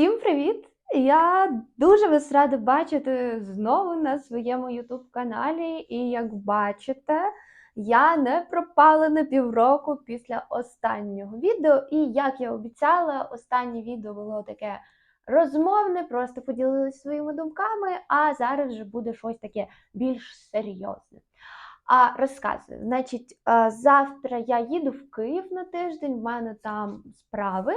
Всім привіт! Я дуже вас рада бачити знову на своєму YouTube каналі. І як бачите, я не пропала на півроку після останнього відео. І як я обіцяла, останнє відео було таке розмовне, просто поділилися своїми думками, а зараз вже буде щось таке більш серйозне. А розказую, значить, е, завтра я їду в Київ на тиждень, в мене там справи.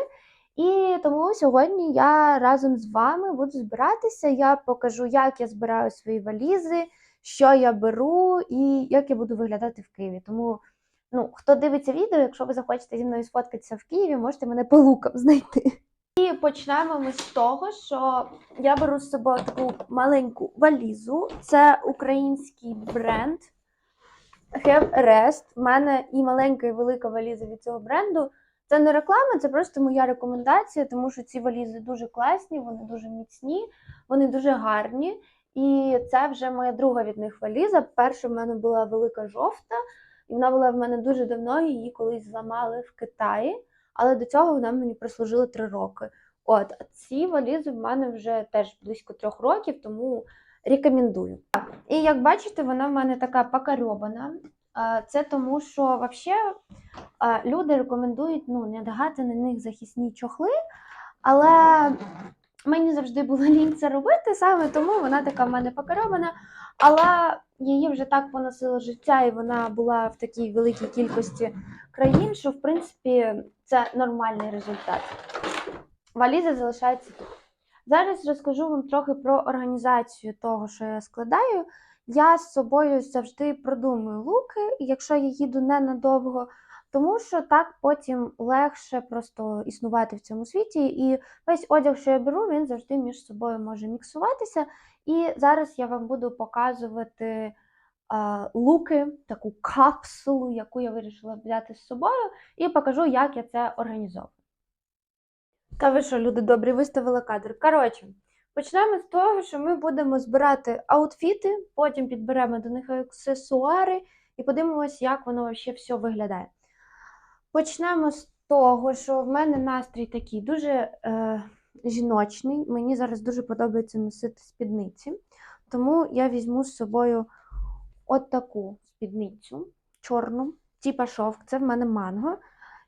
І тому сьогодні я разом з вами буду збиратися. Я покажу, як я збираю свої валізи, що я беру і як я буду виглядати в Києві. Тому, ну, хто дивиться відео, якщо ви захочете зі мною сфоткатися в Києві, можете мене по лукам знайти. І почнемо ми з того, що я беру з собою таку маленьку валізу. Це український бренд Have Rest. У мене і маленька, і велика валіза від цього бренду. Це не реклама, це просто моя рекомендація, тому що ці валізи дуже класні, вони дуже міцні, вони дуже гарні. І це вже моя друга від них валіза. Перша в мене була велика жовта, і вона була в мене дуже давно, її колись зламали в Китаї, але до цього вона мені прослужила три роки. От, а ці валізи в мене вже теж близько трьох років, тому рекомендую. І як бачите, вона в мене така покарьобана. Це тому, що взагалі люди рекомендують ну, не одягати на них захисні чохли, але мені завжди було лінь це робити, саме тому вона така в мене покаробана. Але її вже так поносило життя, і вона була в такій великій кількості країн, що в принципі це нормальний результат. Валіза залишається тут. Зараз розкажу вам трохи про організацію того, що я складаю. Я з собою завжди продумую луки, якщо я їду ненадовго, тому що так потім легше просто існувати в цьому світі. І весь одяг, що я беру, він завжди між собою може міксуватися. І зараз я вам буду показувати луки, таку капсулу, яку я вирішила взяти з собою, і покажу, як я це організовую. Та ви що, люди добрі, виставила кадр. Коротше, почнемо з того, що ми будемо збирати аутфіти, потім підберемо до них аксесуари і подивимось, як воно взагалі все виглядає. Почнемо з того, що в мене настрій такий дуже е, жіночний. Мені зараз дуже подобається носити спідниці, тому я візьму з собою от таку спідницю чорну, типа шовк, це в мене манго.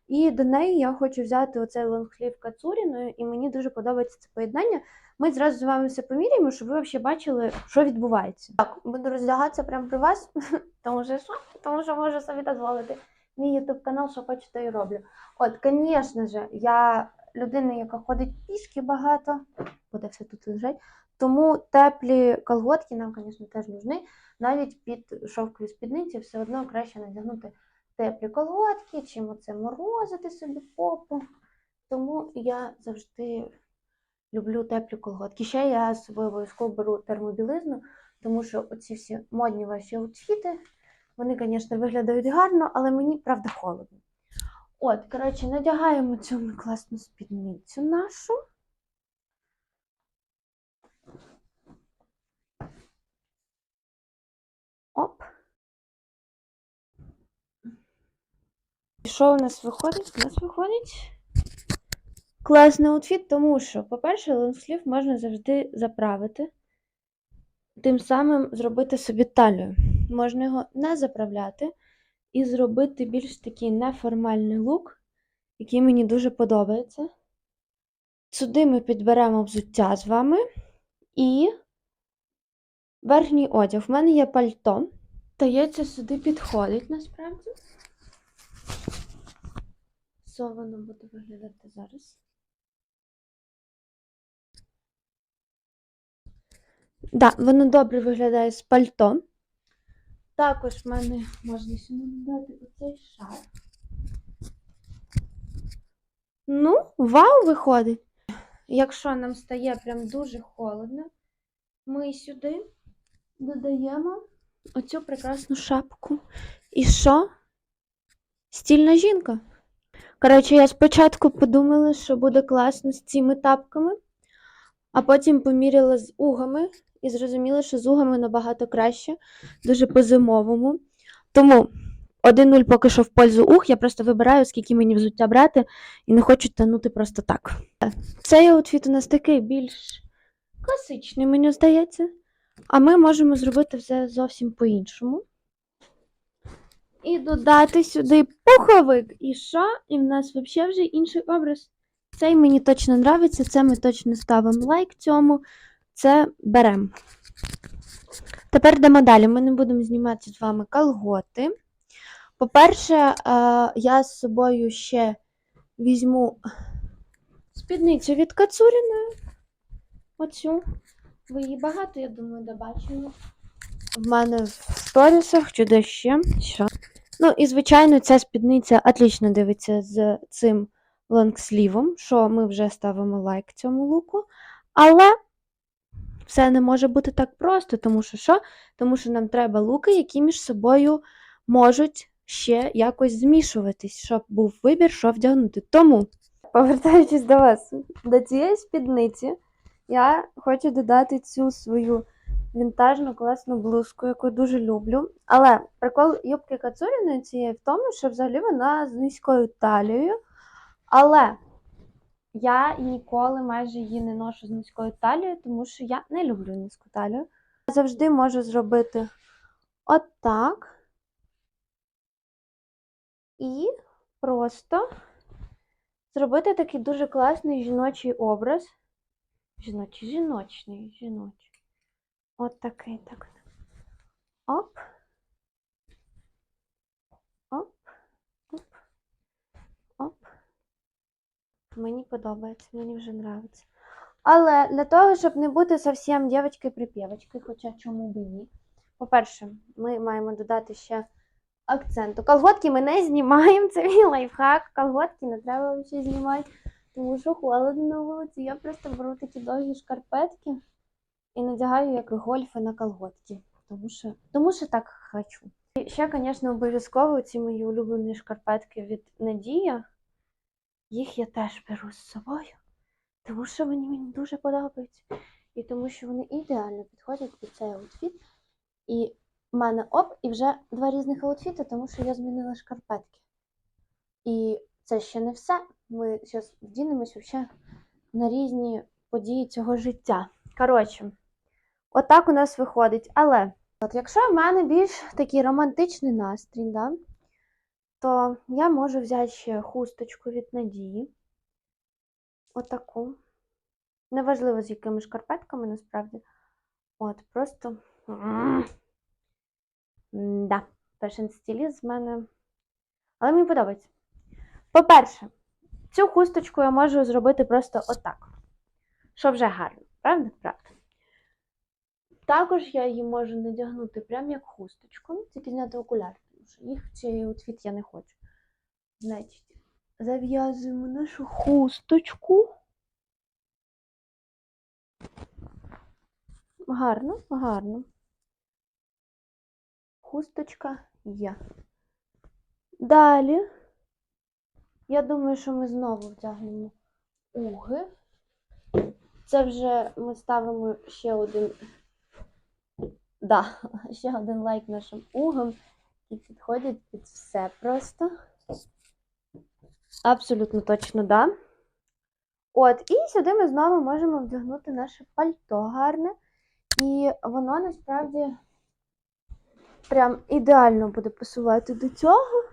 І до неї я хочу взяти оцей лонгслів кацуріною, і мені дуже подобається це поєднання. Ми зразу з вами все поміряємо, щоб ви взагалі бачили, що відбувається. Так, буду роздягатися прямо при вас, тому що що? Тому що можу собі дозволити. Мій ютуб канал, що хочу, то і роблю. От, звісно ж, я людина, яка ходить пішки багато, буде все тут лежать. Тому теплі колготки нам, звісно, теж нужны. Навіть під шовкові спідниці все одно краще надягнути теплі колготки, чим оце морозити собі попу. Тому я завжди люблю теплі колготки. Ще я з собою обов'язково беру термобілизну, тому що оці всі модні ваші аутфіти, вони, звісно, виглядають гарно, але мені, правда, холодно. От, коротше, надягаємо цю класну спідницю нашу. Оп. І що у нас виходить? У нас виходить класний аутфіт, тому що, по-перше, лонгслів можна завжди заправити, тим самим зробити собі талію. Можна його не заправляти і зробити більш такий неформальний лук, який мені дуже подобається. Сюди ми підберемо взуття з вами і верхній одяг. В мене є пальто. Здається, сюди підходить насправді. Воно буде виглядати зараз? Так, да, воно добре виглядає з пальто. Також в мене можна сюди додати оцей шар. Ну, вау, виходить. Якщо нам стає прям дуже холодно, ми сюди додаємо оцю прекрасну шапку. І що? Стільна жінка. Коротше, я спочатку подумала, що буде класно з цими тапками, а потім поміряла з угами і зрозуміла, що з угами набагато краще, дуже по-зимовому. Тому 1-0 поки що в пользу ух. Я просто вибираю, скільки мені взуття брати, і не хочу тягнути просто так. Цей аутфіт у нас такий більш класичний, мені здається. А ми можемо зробити все зовсім по-іншому. І додати сюди пуховик. І що? І в нас взагалі вже інший образ. Цей мені точно нравиться, це ми точно ставимо лайк цьому. Це беремо. Тепер йдемо далі. Ми не будемо знімати з вами колготи. По-перше, е, я з собою ще візьму спідницю від Кацуріної. Оцю. Ви її багато, я думаю, де бачили. В мене в сторісах чи де ще. Що? Ну, і, звичайно, ця спідниця отлично дивиться з цим лонгслівом, що ми вже ставимо лайк цьому луку. Але все не може бути так просто, тому що що? Тому що нам треба луки, які між собою можуть ще якось змішуватись, щоб був вибір, що вдягнути. Тому, повертаючись до вас, до цієї спідниці, я хочу додати цю свою вінтажну класну блузку, яку дуже люблю. Але прикол юбки Кацуріної цієї в тому, що взагалі вона з низькою талією. Але я ніколи майже її не ношу з низькою талією, тому що я не люблю низьку талію. Я завжди можу зробити отак. І просто зробити такий дуже класний жіночий образ. Жіночий, жіночний, жіночий. От такий, так. Оп. Оп. Оп. Оп. Мені подобається, мені вже подобається. Але для того, щоб не бути зовсім дівчинкою-припєвочкою, хоча чому б і ні. По-перше, ми маємо додати ще акценту. Колготки ми не знімаємо, це мій лайфхак. Колготки не треба ще знімати, тому що холодно на вулиці. Я просто беру такі довгі шкарпетки і надягаю як гольфи на колготки. Тому що, тому що так хочу. І ще, звісно, обов'язково ці мої улюблені шкарпетки від Надія. Їх я теж беру з собою, тому що вони мені дуже подобаються. І тому що вони ідеально підходять під цей аутфіт. І в мене оп, і вже два різних аутфіти, тому що я змінила шкарпетки. І це ще не все. Ми зараз вдінемось на різні події цього життя. Коротше, отак у нас виходить. Але от якщо в мене більш такий романтичний настрій, да, то я можу взяти ще хусточку від Надії. Отаку. Неважливо, з якими шкарпетками насправді. От, просто. Да, фешн стиліст з мене. Але мені подобається. По-перше, цю хусточку я можу зробити просто отак. Що вже гарно, правда? Правда. Також я її можу надягнути прямо як хусточку, тільки зняти окуляри, тому що їх цей outfit я не хочу. Значить, зав'язуємо нашу хусточку. Гарно, гарно. Хусточка є. Далі, я думаю, що ми знову втягнемо уги. Це вже ми ставимо ще один, да, ще один лайк нашим угам, які підходять під все просто. Абсолютно точно, да. От, і сюди ми знову можемо вдягнути наше пальто гарне. І воно насправді прям ідеально буде пасувати до цього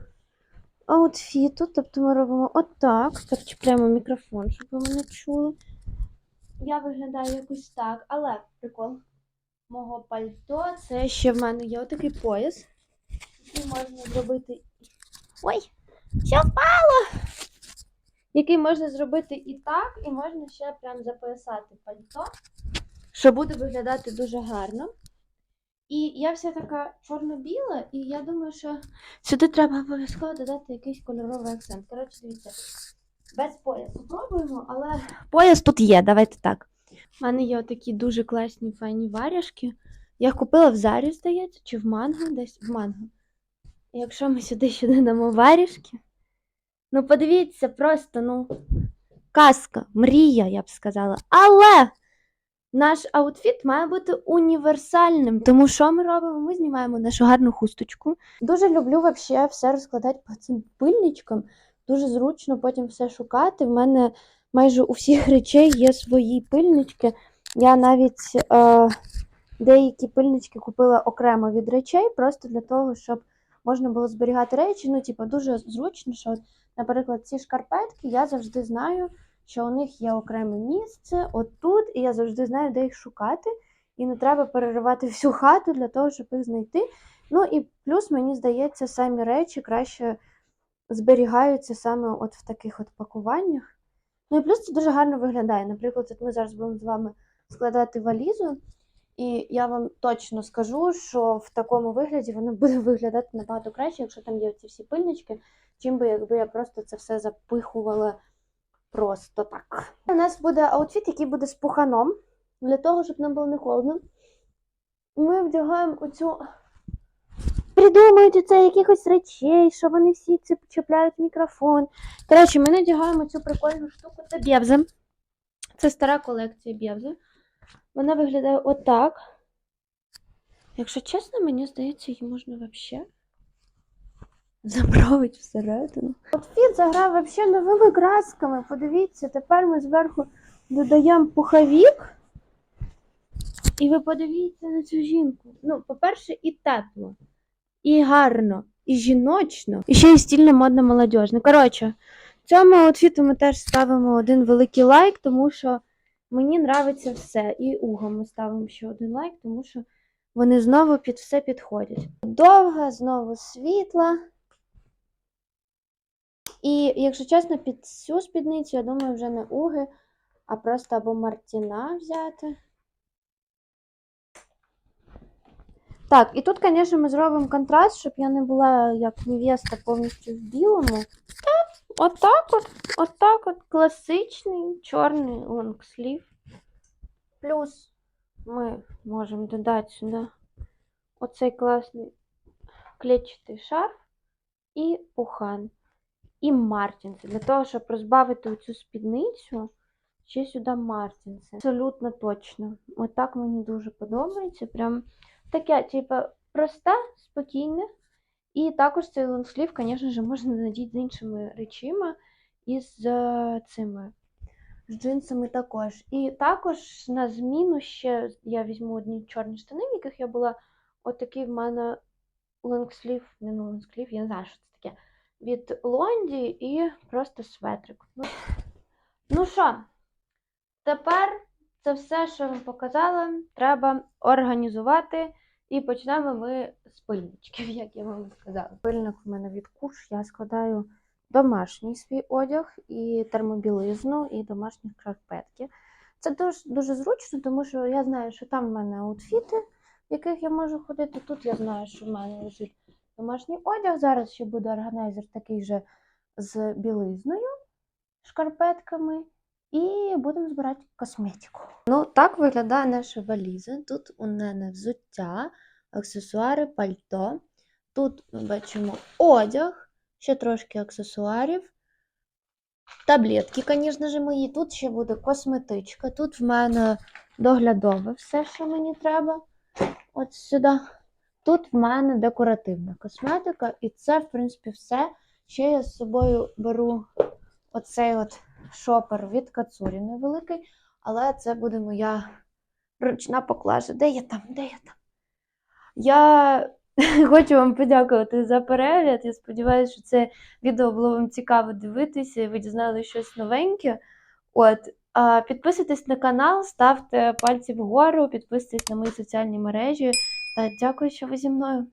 аутфіту. Тобто ми робимо отак. Так, чіпляємо мікрофон, щоб ви мене чули. Я виглядаю якось так, але прикол мого пальто це ще в мене є отакий пояс, який можна зробити. Ой! Що впало? Який можна зробити і так, і можна ще прям запоясати пальто, що буде виглядати дуже гарно. І я вся така чорно-біла, і я думаю, що сюди треба обов'язково додати якийсь кольоровий акцент. Коротше, дивіться, без поясу пробуємо, але пояс тут є, давайте так. У мене є такі дуже класні файні варяшки. Я купила в Зарі, здається, чи в манго, десь в манго. Якщо ми сюди ще додамо варяшки, ну подивіться, просто, ну, казка, мрія, я б сказала. Але Наш аутфіт має бути універсальним. Тому що ми робимо? Ми знімаємо нашу гарну хусточку. Дуже люблю вообще все розкладати по цим пильничкам. Дуже зручно потім все шукати. В мене майже у всіх речей є свої пильнички. Я навіть е, деякі пильнички купила окремо від речей, просто для того, щоб можна було зберігати речі. Ну, типу, дуже зручно, що, наприклад, ці шкарпетки я завжди знаю, що у них є окреме місце отут, і я завжди знаю, де їх шукати. І не треба переривати всю хату для того, щоб їх знайти. Ну і плюс, мені здається, самі речі краще зберігаються саме от в таких от пакуваннях. Ну і плюс це дуже гарно виглядає. Наприклад, от ми зараз будемо з вами складати валізу, і я вам точно скажу, що в такому вигляді воно буде виглядати набагато краще, якщо там є ці всі пильнички, чим би якби я просто це все запихувала просто так. У нас буде аутфіт, який буде з пуханом, для того, щоб нам було не холодно. Ми вдягаємо оцю. Придумають це якихось речей, що вони всі чіпляють мікрофон. Коротше, ми надягаємо цю прикольну штуку. Це Бєвзе. Це стара колекція Бєвзе. Вона виглядає отак. Якщо чесно, мені здається, її можна взагалі забравити всередину. Outfit заграв взагалі новими красками. Подивіться, тепер ми зверху додаємо пуховік. І ви подивіться на цю жінку. Ну, по-перше, і тепло, і гарно, і жіночно, і ще й стільно модно молодіжно. Коротше, цьому аутфіту ми теж ставимо один великий лайк, тому що мені нравиться все. І уго ми ставимо ще один лайк, тому що вони знову під все підходять. Довга, знову світла. І, якщо чесно, під цю спідницю, я думаю, вже не уги, а просто або Мартіна взяти. Так, і тут, звісно, ми зробимо контраст, щоб я не була як невеста повністю в білому. Та, Отак от, отак от класичний чорний лонгслів. Плюс ми можемо додати сюди оцей класний клетчатий шарф і пухан. І мартінси. Для того, щоб розбавити цю спідницю, ще сюди мартінси. Абсолютно точно. Отак мені дуже подобається. Прям таке, типу, просте, спокійне. І також цей лонгслів, звісно ж, можна надіти з іншими речима і з е, цими з джинсами також. І також на зміну ще я візьму одні чорні штани, в яких я була. Отакий в мене лонгслів, не ну лонгслів, я не знаю, що це таке. Від Лонді і просто светрик. Ну, ну що, тепер це все, що вам показала, треба організувати. І почнемо ми з пильничків, як я вам сказала. Пильник у мене від куш. Я складаю домашній свій одяг, і термобілизну, і домашні шкарпетки. Це дуже, дуже зручно, тому що я знаю, що там в мене аутфіти, в яких я можу ходити. Тут я знаю, що в мене лежить домашній одяг. Зараз ще буде органайзер такий же з білизною, шкарпетками. І будемо збирати косметику. Ну, так виглядає наша валіза. Тут у мене взуття, аксесуари, пальто. Тут ми бачимо одяг, ще трошки аксесуарів. Таблетки, звісно ж, мої. Тут ще буде косметичка. Тут в мене доглядове все, що мені треба. От сюди. Тут в мене декоративна косметика, і це, в принципі, все. Ще я з собою беру оцей от шопер від Кацурі невеликий, але це буде моя ручна поклажа. Де я там? Де я там? Я хочу вам подякувати за перегляд. Я сподіваюся, що це відео було вам цікаво дивитися, і ви дізнали щось новеньке. От, підписуйтесь на канал, ставте пальці вгору, підписуйтесь на мої соціальні мережі. Та дякую, що ви зі мною.